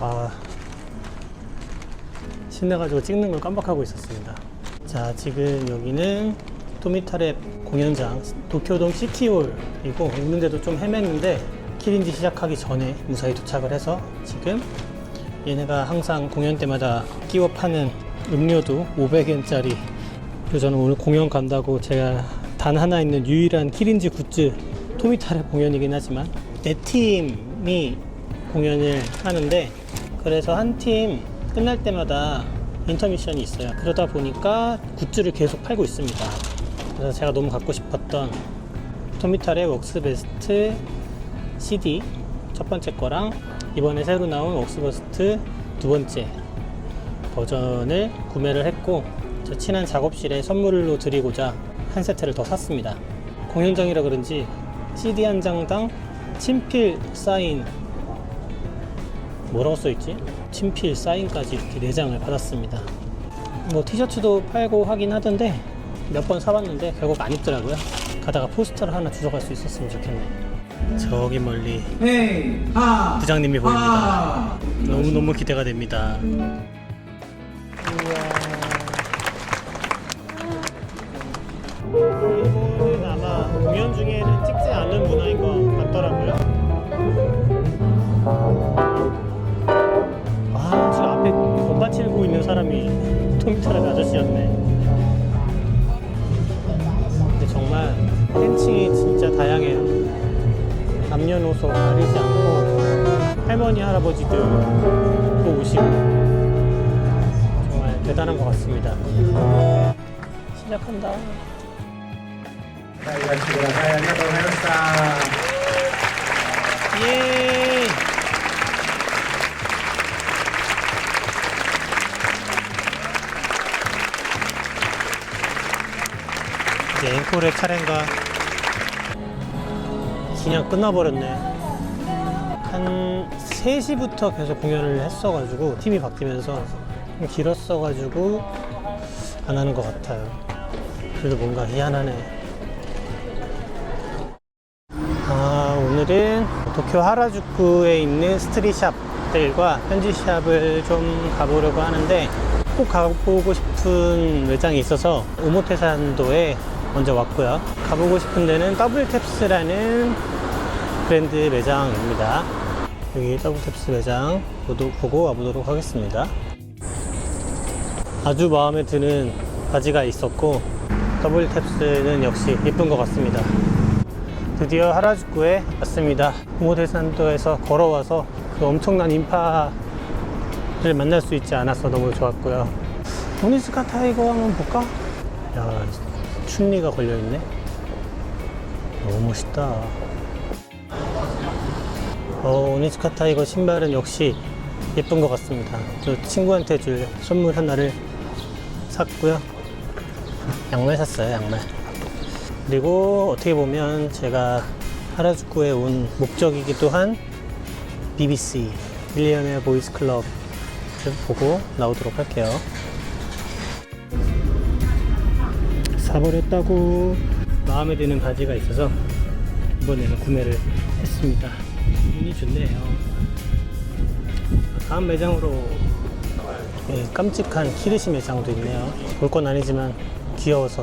아 신나가지고 찍는 걸 깜빡하고 있었습니다. 자 지금 여기는 토미타랩 공연장 도쿄돔 시티홀이고 있는데도 좀 헤맸는데 키린지 시작하기 전에 무사히 도착을 해서 지금 얘네가 항상 공연 때마다 끼워 파는 음료도 500엔짜리 그리고 저는 오늘 공연 간다고 제가 단 하나 있는 유일한 키린지 굿즈 토미타랩 공연이긴 하지만 내 팀이 공연을 하는데 그래서 한 팀 끝날 때마다 인터미션이 있어요. 그러다 보니까 굿즈를 계속 팔고 있습니다. 그래서 제가 너무 갖고 싶었던 토미탈의 웍스베스트 CD 첫 번째 거랑 이번에 새로 나온 웍스버스트 두 번째 버전을 구매를 했고 저 친한 작업실에 선물로 드리고자 한 세트를 더 샀습니다. 공연장이라 그런지 CD 한 장당 친필 사인 뭐라고 써있지? 친필 사인까지 이렇게 4장을 받았습니다. 뭐 티셔츠도 팔고 하긴 하던데 몇 번 사봤는데 결국 안 입더라고요. 가다가 포스터를 하나 주워갈 수 있었으면 좋겠네. 저기 멀리 부장님이 보입니다. 하. 너무너무 기대가 됩니다. 아마 공연 중에 사람이 토미타라 아저씨였네. 근데 정말 팬층이 진짜 다양해요. 남녀노소 가리지 않고 할머니 할아버지들도 오시고 정말 대단한 것 같습니다. 시작한다. はいいらしてくださいありがとうございました 예. 이제 앵콜의 차례인가? 그냥 끝나버렸네. 한 3시부터 계속 공연을 했어가지고 팀이 바뀌면서 좀 길었어가지고 안 하는 것 같아요. 그래도 뭔가 희한하네. 아, 오늘은 도쿄 하라주쿠에 있는 스트리트샵들과 편지샵을 좀 가보려고 하는데 꼭 가보고 싶은 매장이 있어서 오모테산도에 먼저 왔고요. 가보고 싶은 데는 더블탭스라는 브랜드 매장입니다. 여기 더블탭스 매장 보고 와보도록 하겠습니다. 아주 마음에 드는 바지가 있었고 더블탭스는 역시 예쁜 것 같습니다. 드디어 하라주쿠에 왔습니다. 오모데산도에서 걸어와서 그 엄청난 인파를 만날 수 있지 않아서 너무 좋았고요. 오니스카 타이거 한번 볼까? 야, 춘리가 걸려있네. 너무 멋있다. 어, 오니스카 타이거 신발은 역시 예쁜 것 같습니다. 저 친구한테 줄 선물 하나를 샀고요. 양말 샀어요, 양말. 그리고 어떻게 보면 제가 하라주쿠에 온 목적이기도 한 BBC 밀리언의 보이스 클럽을 보고 나오도록 할게요. 사버렸다고 마음에 드는 바지가 있어서 이번에는 구매를 했습니다. 운이 좋네요. 다음 매장으로 예, 깜찍한 키르시 매장도 있네요. 볼 건 아니지만 귀여워서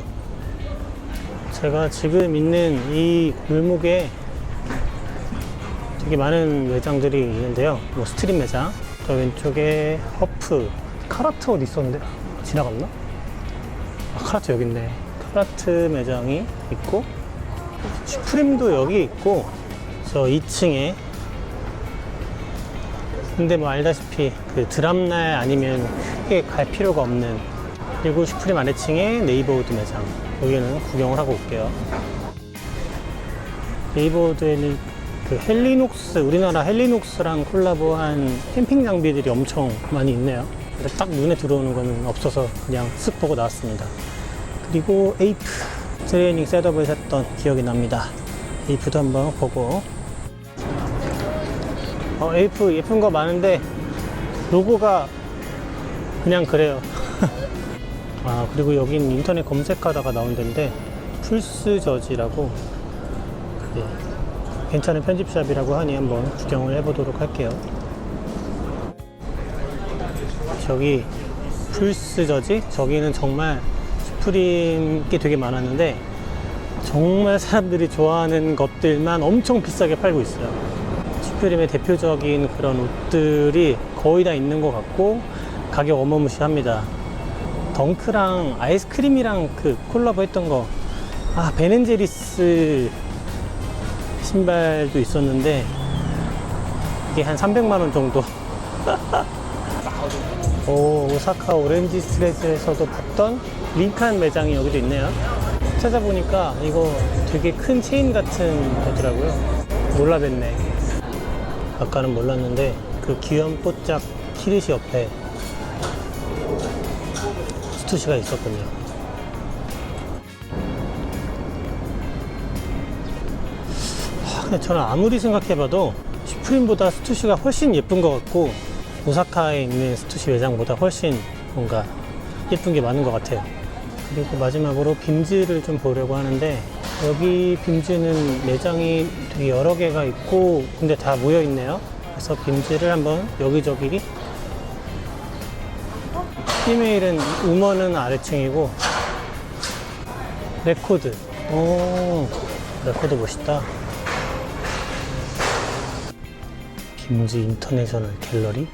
제가 지금 있는 이 골목에 되게 많은 매장들이 있는데요. 뭐 스트릿 매장, 저 왼쪽에 허프, 카라트 어디 있었는데 지나갔나? 아, 카라트 여기 있네. 카라트 매장이 있고 슈프림도 여기 있고 저 2층에. 근데 뭐 알다시피 그 드람날 아니면 크게 갈 필요가 없는 그리고 슈프림 아래층에 네이버우드 매장. 여기는 구경을 하고 올게요. 네이버우드에는 그 헬리녹스 우리나라 헬리녹스랑 콜라보한 캠핑 장비들이 엄청 많이 있네요. 근데 딱 눈에 들어오는 거는 없어서 그냥 쓱 보고 나왔습니다 그리고 에이프 트레이닝 셋업을 했던 기억이 납니다 에이프도 한번 보고 어, 에이프 예쁜 거 많은데 로고가 그냥 그래요. 아 그리고 여긴 인터넷 검색하다가 나온 데인데 풀스 저지라고 네, 괜찮은 편집샵이라고 하니 한번 구경을 해보도록 할게요. 저기 풀스 저지 저기는 정말 슈프림 게 되게 많았는데 정말 사람들이 좋아하는 것들만 엄청 비싸게 팔고 있어요. 슈프림의 대표적인 그런 옷들이 거의 다 있는 것 같고 가격 어마무시합니다. 덩크랑 아이스크림이랑 그 콜라보 했던 거. 아, 베넨제리스 신발도 있었는데 이게 한 300만원 정도. 오, 오사카 오렌지 스트레스에서도 봤던 링칸 매장이 여기도 있네요. 찾아보니까 이거 되게 큰 체인 같은 거더라고요. 몰라뵀네. 아까는 몰랐는데 그 귀염 뽀짝 키리시 옆에 스투시가 있었군요. 하, 근데 저는 아무리 생각해봐도 슈프림보다 스투시가 훨씬 예쁜 것 같고 오사카에 있는 스투시 매장보다 훨씬 뭔가 예쁜 게 많은 것 같아요. 그리고 마지막으로 빔즈를 좀 보려고 하는데 여기 빔즈는 매장이 되게 여러 개가 있고 근데 다 모여 있네요. 그래서 빔즈를 한번 여기저기 피메일은 우먼은 아래층이고 레코드 오 레코드 멋있다 빔즈 인터내셔널 갤러리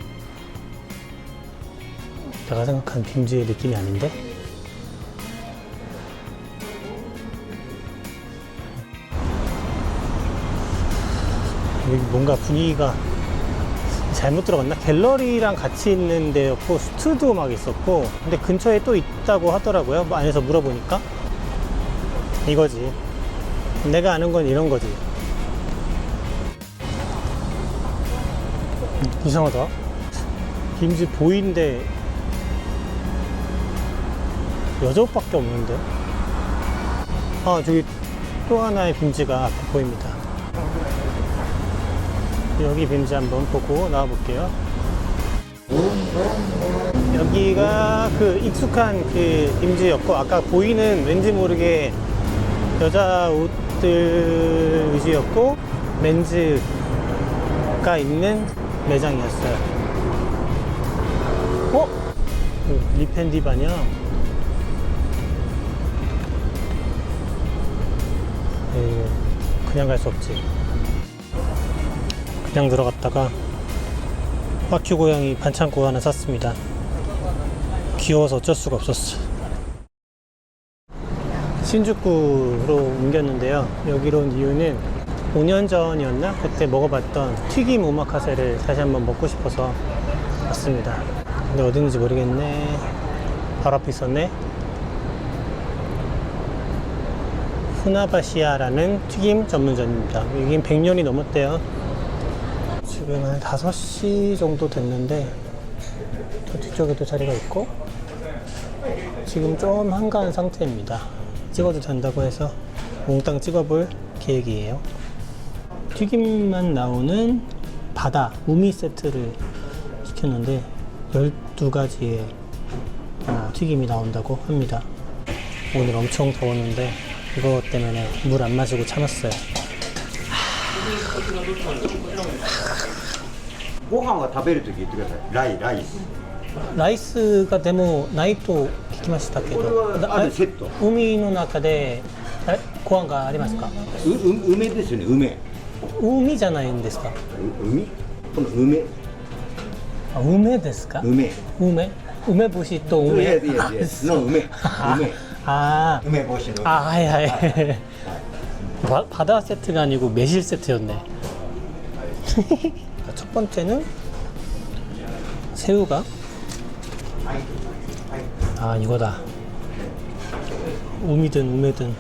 내가 생각한 빔즈의 느낌이 아닌데? 여기 뭔가 분위기가 잘못 들어갔나? 갤러리랑 같이 있는 데였고 스튜디오 막 있었고 근데 근처에 또 있다고 하더라고요. 뭐 안에서 물어보니까. 이거지. 내가 아는 건 이런 거지. 음, 이상하다. 김지 보이는데 여자 옷밖에 없는데 아 저기 또 하나의 앞에 보입니다 여기 빔즈 한번 보고 나와 볼게요. 여기가 그 익숙한 그 빔즈였고 아까 보이는 왠지 모르게 여자 옷들 위주였고 맨즈가 있는 매장이었어요. 어? 그 리펜디바냐? 에 그냥 갈 수 없지. 그냥 들어갔다가 빠큐 고양이 반창고 하나 샀습니다. 귀여워서 어쩔 수가 없었어. 신주쿠로 옮겼는데요. 여기로 온 이유는 5년 전이었나? 그때 먹어봤던 튀김 오마카세를 다시 한번 먹고 싶어서 왔습니다. 근데 있는지 모르겠네. 바로 앞에 있었네. 후나바시아라는 튀김 전문점입니다. 여긴 100년이 넘었대요. 지금 한 5시 정도 됐는데 저 뒤쪽에도 자리가 있고 지금 좀 한가한 상태입니다 찍어도 된다고 해서 몽땅 찍어볼 계획이에요 튀김만 나오는 바다 우미 세트를 시켰는데 12가지의 어, 튀김이 나온다고 합니다 오늘 엄청 더웠는데 이거 때문에 물 안 마시고 참았어요 ご飯は食べるとき言ってくださいライライスライスがでもないと聞きましたけどこれはあるセット海の中であれご飯がありますかうう梅ですよね梅う海じゃないんですか海この梅あ梅ですか梅梅梅干しと梅いやいやいやの梅梅 아, 음에 보시는. 아, 하이, 하이. 아, 아. 바, 바다 세트가 아니고 매실 세트였네. 그러니까 첫 번째는 새우가. 아, 이거다. 우미든 우메든.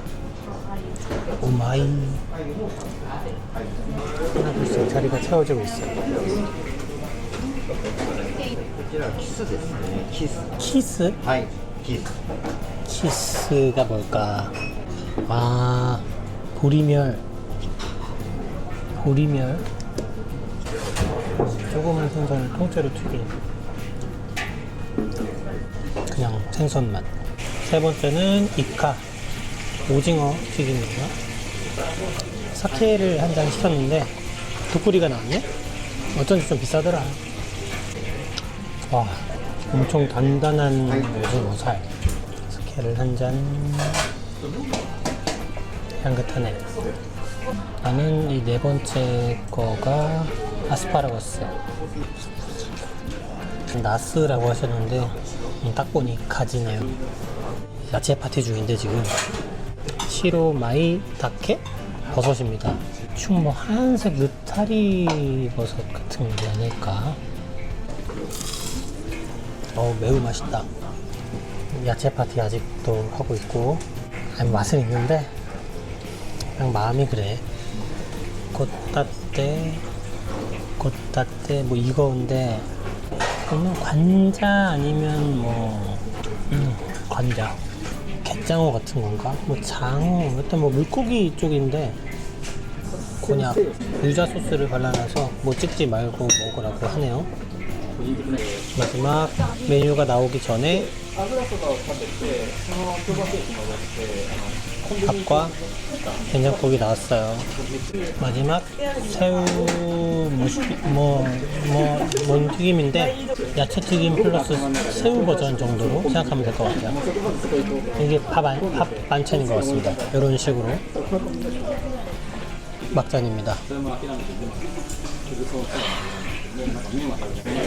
오 마이. 하나 벌써 자리가 채워지고 있어. 키스 됐어요. 키스. 키스? キス 키스가 뭘까? 아, 보리멸. 보리멸. 조그만 생선을 통째로 튀긴. 그냥 생선 맛. 세 번째는 이카. 오징어 튀김이고요. 사케를 한 잔 시켰는데, 독구리가 나왔네? 어쩐지 좀 비싸더라. 와, 엄청 단단한 오징어살. 스케를 한 잔. 향긋하네. 나는 이 네 번째 거가 아스파라거스. 나스라고 하셨는데 음, 딱 보니 가지네요. 야채 파티 중인데 지금 시로 마이 다케 버섯입니다. 뭐 하얀색 느타리 버섯 같은 게 아닐까. 어 매우 맛있다. 야채 파티 아직도 하고 있고 아니 맛은 있는데 그냥 마음이 그래. 콧따떼 콧따떼 뭐 이거인데 그러면 관자 아니면 뭐 음, 관자 갯장어 같은 건가? 뭐 장어 일단 뭐 물고기 쪽인데 곤약 유자 소스를 발라놔서 뭐 찍지 말고 먹으라고 하네요 마지막 메뉴가 나오기 전에 밥과 된장국이 나왔어요. 마지막 새우 뭐뭐 뭔 튀김인데 야채 튀김 플러스 새우 버전 정도로 생각하면 될 것 같아요. 이게 밥, 안, 밥 반찬인 것 같습니다. 이런 식으로 막잔입니다.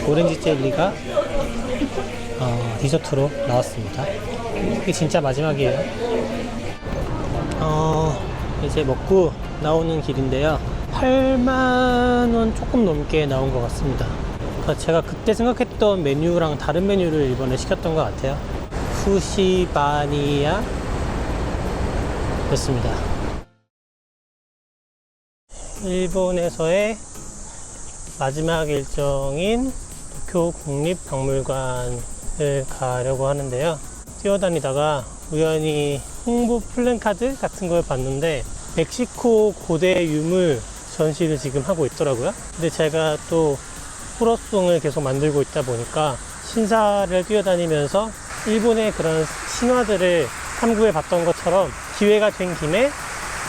오렌지 젤리가 어, 디저트로 나왔습니다. 이게 진짜 마지막이에요. 어, 이제 먹고 나오는 길인데요. 8만원 조금 넘게 나온 것 같습니다. 그러니까 제가 그때 생각했던 메뉴랑 다른 메뉴를 이번에 시켰던 것 같아요. 푸시바니야 였습니다. 일본에서의 마지막 일정인 도쿄 국립박물관을 가려고 하는데요. 뛰어다니다가 우연히 홍보 플랜카드 같은 걸 봤는데 멕시코 고대 유물 전시를 지금 하고 있더라고요. 근데 제가 또 호러송을 계속 만들고 있다 보니까 신사를 뛰어다니면서 일본의 그런 신화들을 탐구해 봤던 것처럼 기회가 된 김에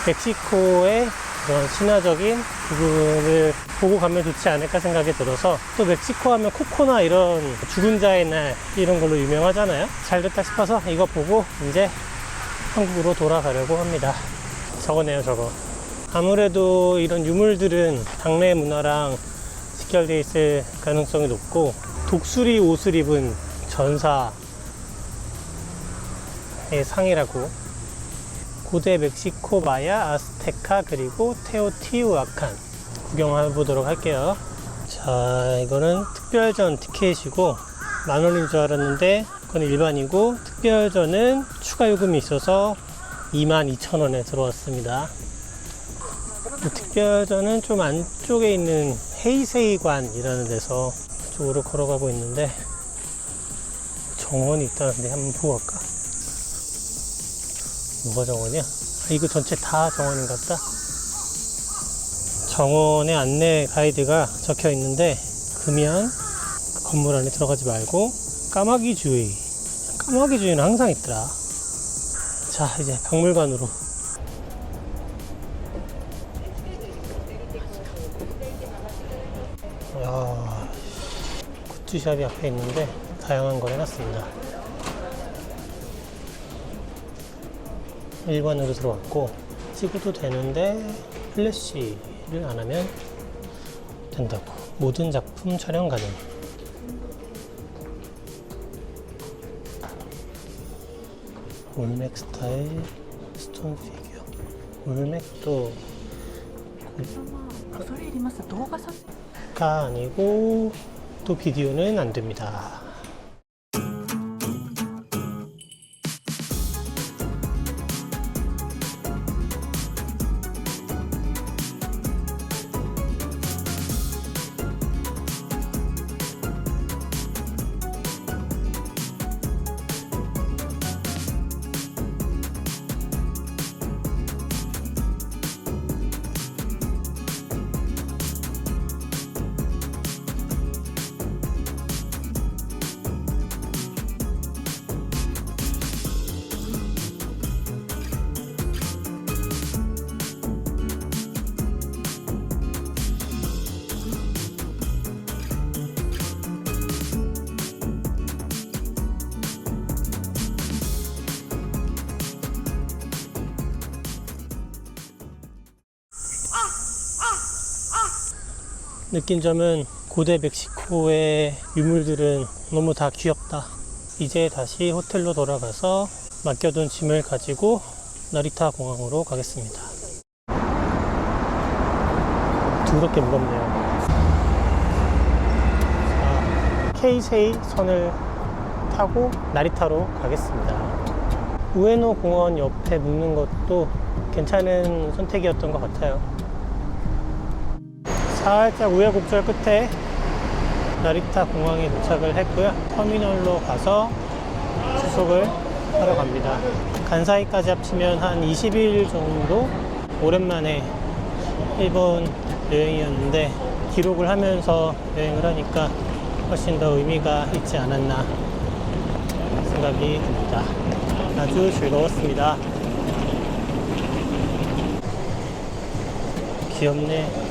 멕시코의 그런 신화적인 부분을 보고 가면 좋지 않을까 생각이 들어서 또 멕시코 하면 코코나 이런 죽은 자의 날 이런 걸로 유명하잖아요. 잘 됐다 싶어서 이거 보고 이제 한국으로 돌아가려고 합니다. 저거네요, 저거. 아무래도 이런 유물들은 당내 문화랑 직결되어 있을 가능성이 높고 독수리 옷을 입은 전사의 상이라고 고대 멕시코 마야, 아스테카 그리고 테오티우아칸 구경해 보도록 할게요. 자, 이거는 특별전 티켓이고 만 원인 줄 알았는데 그건 일반이고 특별전은 추가 요금이 있어서 22,000원에 들어왔습니다. 이 특별전은 좀 안쪽에 있는 헤이세이관이라는 데서 쪽으로 걸어가고 있는데 정원이 있다는데 한번 보고 갈까? 뭐가 정원이야? 아, 이거 전체 다 정원인가 보다. 정원의 안내 가이드가 적혀 있는데 금연 그 건물 안에 들어가지 말고 까마귀 주의 까마귀 주의는 항상 있더라 자 이제 박물관으로 야 굿즈샵이 앞에 있는데 다양한 걸 해놨습니다 1번으로 들어왔고 찍어도 되는데 플래시를 안 하면 된다고. 모든 작품 촬영 가능. 올맥 스타일 스톤 피규어. 올맥도 가 아니고 또 비디오는 안 됩니다. 느낀 점은 고대 멕시코의 유물들은 너무 다 귀엽다. 이제 다시 호텔로 돌아가서 맡겨둔 짐을 가지고 나리타 공항으로 가겠습니다. 두렵게 무겁네요. 자, 케이세이 선을 타고 나리타로 가겠습니다. 우에노 공원 옆에 묵는 것도 괜찮은 선택이었던 것 같아요. 살짝 우여곡절 끝에 나리타 공항에 도착을 했고요. 터미널로 가서 수속을 하러 갑니다. 간 사이까지 합치면 한 20일 정도 오랜만에 일본 여행이었는데 기록을 하면서 여행을 하니까 훨씬 더 의미가 있지 않았나 생각이 듭니다. 아주 즐거웠습니다. 귀엽네.